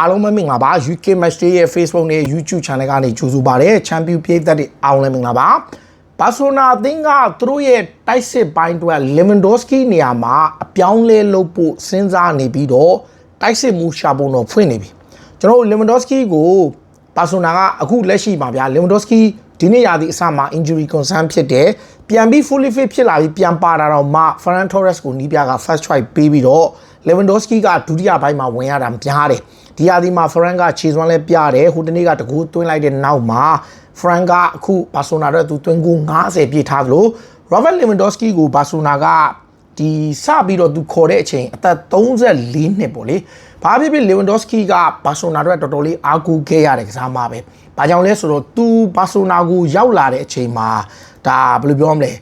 အားလုံးပဲမင်္ဂလာပါ UK Match Day ရဲ့ Facebook နဲ့ YouTube Channel ကနေကြိုဆိုပါရစေချန်ပီယံပြည်သက်တွေအားလုံးလည်းမင်္ဂလာပါဘာဆိုနာအသင်းကသူတို့ရဲ့တိုက်စစ်ပိုင်းတွေ Lewandowski နေရာမှာအပြောင်းလဲလုပ်ဖို့စဉ်းစားနေပြီးတော့တိုက်စစ်မှုရှာပုံတော့ဖွင့်နေပြီကျွန်တော်တို့ Lewandowski ကိုဘာဆိုနာကအခုလက်ရှိပါဗျာ Lewandowski ဒီနေ့ရာသီအစမှာ injury concern ဖြစ်တယ်ပြန်ပြီး fully fit ဖြစ်လာပြီးပြန်ပါတာတော့မှ Ferran Torres ကိုနီးပြက first try ပေးပြီးတော့ Lewandowski ကဒုတိယပိုင်းမှာဝင်ရတာများတယ် ဒီရာသီမှာ Ferran ကခြေစွမ်းလဲပြတယ်ဟိုတနေ့ကတကူသွင်းလိုက်တဲ့နောက်မှာ Ferran ကအခုဘာဆိုနာတော့သူသွင်းကူ90ပြည့်ထားသလို Robert Lewandowski ကိုဘာဆိုနာကဒီစပြီးတော့သူခေါ်တဲ့အချိန်အသက်34နှစ်ပေါ့လေဘာဖြစ်ဖြစ် Lewandowski ကဘာဆိုနာတော့တော်တော်လေးအားကိုးခဲ့ရတဲ့ကစားမပဲ။ဘာကြောင့်လဲဆိုတော့သူဘာဆိုနာကိုရောက်လာတဲ့အချိန်မှာဒါဘယ်လိုပြောမလဲ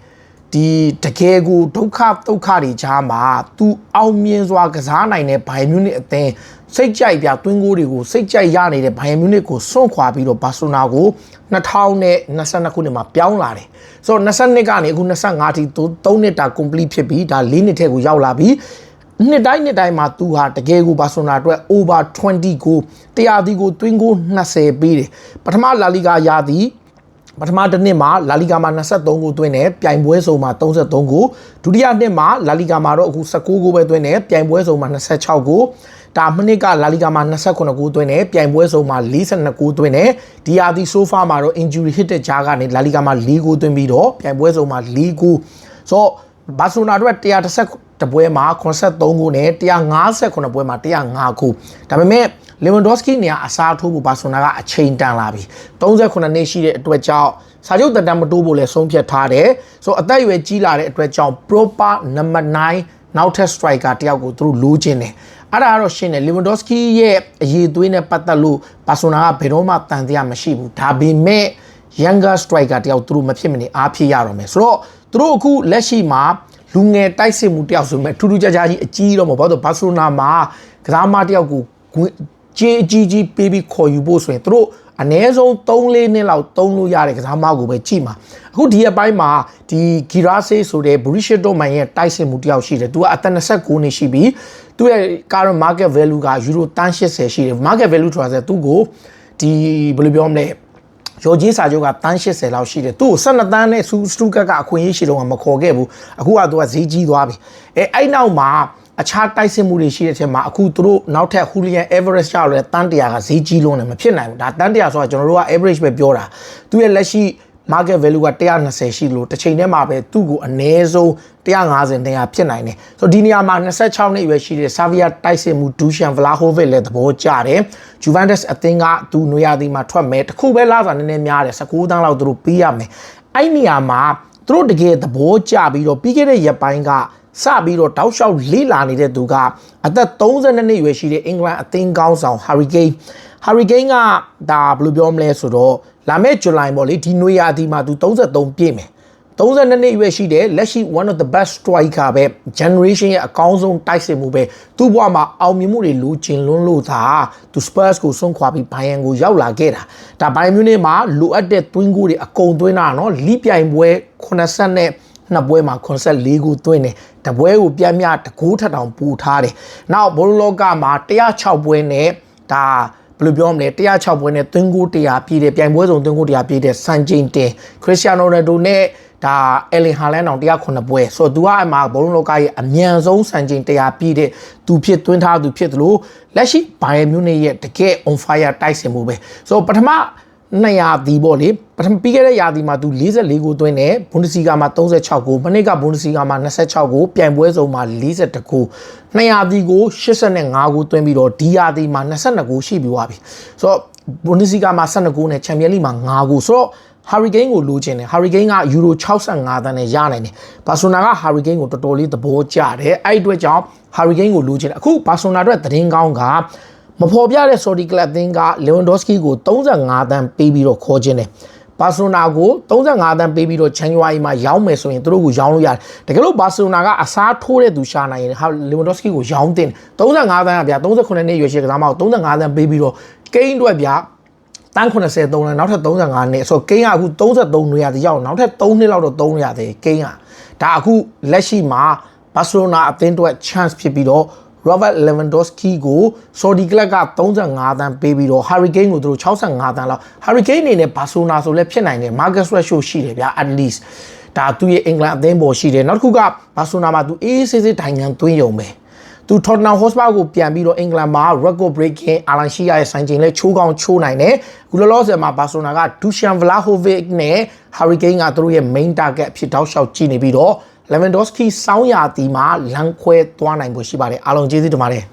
ဒီတကယ်ကိုဒုက္ခဒုက္ခတွေကြားမှာ तू အောင်မြင်စွာကစားနိုင်တဲ့ဘိုင်မြူနစ်အသင်းစိတ်ကြိုက်ပြတွင်းကိုတွေကိုစိတ်ကြိုက်ရနေတဲ့ဘိုင်မြူနစ်ကိုစွန့်ခွာပြီးတော့ဘာဆိုနာကို2022ခုနှစ်မှာပြောင်းလာတယ်ဆိုတော့22ကနေအခု25ထိ3နှစ်တာ complete ဖြစ်ပြီးဒါ4နှစ်ထဲကိုရောက်လာပြီးနှစ်တိုင်းနှစ်တိုင်းမှာသူဟာတကယ်ကိုဘာဆိုနာအတွက် over 20ကိုတရားဒီကိုတွင်းကို20ပေးတယ်ပထမလာလီဂါရာသီ ပထမတစ်နှစ်မှာလာလီဂါမှာ23ကိုသွင်းတယ်ပြိုင်ပွဲစုံမှာ33ကိုဒုတိယနှစ်မှာလာလီဂါမှာတော့အခု19ကိုပဲသွင်းတယ်ပြိုင်ပွဲစုံမှာ26ကိုဒါမနစ်ကလာလီဂါမှာ29ကိုသွင်းတယ်ပြိုင်ပွဲစုံမှာ42ကိုသွင်းတယ်ဒီယာဒီဆိုဖာမှာတော့ injury hit တဲ့ကြားကနေလာလီဂါမှာ4ကိုသွင်းပြီးတော့ပြိုင်ပွဲစုံမှာ4ကိုဆိုတော့ဘာစီလိုနာတို့130 တပွဲမှာ83ခုနဲ့158ပွဲမှာ105ခုဒါပေမဲ့ Lewandowski နေရာအစားထိုးဖို့ဘာဆိုနာကအချိန်တန်လာပြီ38နှစ်ရှိတဲ့အတွက်ကြောင့်စာချုပ်တက်တမ်းမတိုးဖို့လည်းဆုံးဖြတ်ထားတယ်ဆိုအသက်အရွယ်ကြီးလာတဲ့အတွက်ကြောင့် proper number 9နောက်ထပ် striker တယောက်ကိုသူတို့လိုချင်တယ်အဲ့ဒါကတော့ရှင်းတယ် Lewandowski ရဲ့အရေးသွေးနဲ့ပတ်သက်လို့ဘာဆိုနာကဘယ်တော့မှတန်တရားမရှိဘူးဒါပေမဲ့ younger striker တယောက်သူတို့မဖြစ်မနေအားဖြစ်ရတော့မယ်ဆိုတော့သူတို့အခုလက်ရှိမှာ လူငယ်တိုက်စစ်မှုတယောက်ဆိုမဲ့ထူးထူးခြားခြားကြီးအကြီးတော့မဟုတ်တော့ဘာဆိုနာမှာကစားမတယောက်ကိုကြေးအကြီးကြီးပေးပြီးခေါ်ယူဖို့ဆိုရင်သူတို့အ ਨੇ ဆုံး3-4နှစ်လောက်သုံးလို့ရတဲ့ကစားမကိုပဲကြည့်မှာအခုဒီအပိုင်းမှာဒီဂီရာဆေးဆိုတဲ့ဘူရီရှစ်တိုမိုင်ရဲ့တိုက်စစ်မှုတယောက်ရှိတယ်သူကအသက်29နှစ်ရှိပြီသူရဲ့ current market value ကယူရို180ရှိတယ် market value ဆိုတာဆိုသူ့ကိုဒီဘယ်လိုပြောမလဲ ရော်ကြီးစာချုပ်ကတန်း80လောက်ရှိတယ်သူ့ကို12တန်းနဲ့စတူကတ်ကအခွင့်အရေးရှိတော့မခေါ်ခဲ့ဘူးအခုကသူကဈေးကြီးသွားပြီအဲအဲ့နောက်မှာအခြားတိုက်စစ်မှုတွေရှိတဲ့အချိန်မှာအခုသူတို့နောက်ထပ် Julian Everest ကြောက်လဲတန်းတရာကဈေးကြီးလုံးတယ်မဖြစ်နိုင်ဘူးဒါတန်းတရာဆိုတာကျွန်တော်တို့က average ပဲပြောတာသူရဲ့လက်ရှိ market value က120ရှိလို့တစ်ချိန်တည်းမှာပဲသူ့ကိုအနည်းဆုံး150နေရာဖြစ်နိုင်တယ်ဆိုတော့ဒီနေရာမှာ26နှစ်အရွယ်ရှိတဲ့ Savia တိုက်စစ်မှု Dusan Vlahovic လည်းသဘောကျတယ် Juventus အသင်းကသူနွေရာသီမှာထွက်မယ်တခုပဲလာစားနည်းနည်းများတယ်19တန်းလောက်သူတို့ပေးရမယ်အဲ့နေရာမှာသူတို့တကယ်သဘောကျပြီးတော့ပြီးခဲ့တဲ့ရက်ပိုင်းက စပြီးတော့တောက်လျှောက်လေးလာနေတဲ့သူကအသက်32နှစ်ရွယ်ရှိတဲ့အင်္ဂလန်အသင်းကောင်းဆောင် Harry Kane Harry Kane ကဒါဘယ်လိုပြောမလဲဆိုတော့လာမယ့်ဇူလိုင်ပေါ့လေဒီနွေရာသီမှာသူ33ပြည့်မယ်32နှစ်ရွယ်ရှိတဲ့လက်ရှိ one of the best striker ပဲ generation ရဲ့အကောင်းဆုံးတိုက်စစ်မှုပဲသူ့ဘဝမှာအောင်မြင်မှုတွေလိုချင်လွန်းလို့သာသူ Spurs ကိုဆွန့်ခွာပြီး Bayern ကိုရောက်လာခဲ့တာဒါ Bayern Munich မှာလိုအပ်တဲ့သွင်းကိုတွေအကုန်သွင်းတာနော်လီပြိုင်ပွဲ80နဲ့ နှစ်ပွဲမှာ84ခုသွင်းတယ်တပွဲကိုပြတ်မြတကိုးထက်တောင်ပူထားတယ်နောက်ဘောလုံးလောကမှာ106ပွဲနဲ့ဒါဘယ်လိုပြောမလဲ106ပွဲနဲ့သွင်းကို100ပြည့်တယ်ပြိုင်ပွဲစုံသွင်းကို100ပြည့်တယ်စံချိန်တင်ခရစ္စတီယာနိုရိုနယ်ဒိုနဲ့ဒါအယ်လင်ဟာလန်တောင်109ပွဲဆိုတော့ तू ကအမှာဘောလုံးလောကရဲ့အမြန်ဆုံးစံချိန်100ပြည့်တဲ့သူဖြစ်သွင်းထားသူဖြစ်သလိုလက်ရှိဘိုင်ယန်မြူးနစ်ရဲ့တကယ် on fire တိုက်စင်မှုပဲဆိုတော့ပထမ 200ဒီပေါ့လေပထမပြီးခဲ့တဲ့ရာသီမှာသူ44ကိုသွင်းတယ်ဘွန်ဒစီဂါမှာ36ကိုမနစ်ကဘွန်ဒစီဂါမှာ26ကိုပြိုင်ပွဲစုံမှာ42ကို200ဒီကို85ကိုသွင်းပြီးတော့ဒီရာသီမှာ22ကိုရှိပြီးသွားပြီဆိုတော့ဘွန်ဒစီဂါမှာ12ကိုနဲ့ချန်ပီယံလိမှာ9ကိုဆိုတော့ Hurricane ကိုလိုချင်တယ် Hurricane ကယူရို65တန်းနဲ့ရနိုင်တယ်ဘာဆိုနာက Hurricane ကိုတော်တော်လေးသဘောကျတယ်အဲ့အတွက်ကြောင့် Hurricane ကိုလိုချင်တယ်အခုဘာဆိုနာအတွက်သတင်းကောင်းက မဖော်ပြတဲ့ Saudi Club အသင်းက Lewandowski ကို35တန်းပေးပြီးတော့ခေါ်ခြင်းတယ်ဘာစီလိုနာကို35တန်းပေးပြီးတော့ January မှာရောင်းမယ်ဆိုရင်သူတို့ကိုရောင်းလို့ရတယ်တကယ်လို့ဘာစီလိုနာကအစားထိုးတဲ့သူရှာနိုင်ရင်ဟာ Lewandowski ကိုရောင်းတင်35တန်းကဗျာ38နှစ်ရွယ်ရှိကစားမကို35တန်းပေးပြီးတော့ကိန်းအတွက်ဗျာတန်း80သုံးလဲနောက်ထပ်35နှစ်ဆိုတော့ကိန်းကအခု33နေရာတရောက်နောက်ထပ်3နှစ်လောက်တော့3နေရာသေးကိန်းကဒါအခုလက်ရှိမှာဘာစီလိုနာအသင်းအတွက် chance ဖြစ်ပြီးတော့ Robert Lewandowski ကို Saudi Club က35တန်းပေးပြီးတော့ Harry Kane ကိုသူတို့65တန်းလောက် Harry Kane အနေနဲ့ Barcelona ဆိုလည်းဖြစ်နိုင်တယ် Marcus Rashford ရှိတယ်ဗျာ at least ဒါသူရဲ့အင်္ဂလန်အသင်းပေါ်ရှိတယ်နောက်တစ်ခုက Barcelona မှာသူအေးအေးဆေးဆေးဒိုင်ငံသွင်းယုံပဲသူ Tottenham Hotspur ကိုပြန်ပြီးတော့အင်္ဂလန်မှာ record breaking Alan Shearer ရဲ့ဆိုင်ချိန်လဲချိုးကောင်းချိုးနိုင်တယ်အခုလောလောဆယ်မှာ Barcelona က Dusan Vlahovic နဲ့ Harry Kane ကသူတို့ရဲ့ main target အဖြစ်တောက်လျှောက်ကြည့်နေပြီးတော့ Lewandowski စောင်းရာတီမှာလမ်းခွဲသွားနိုင်ဖို့ရှိပါတယ်အားလုံးကျေးဇူးတင်ပါတယ်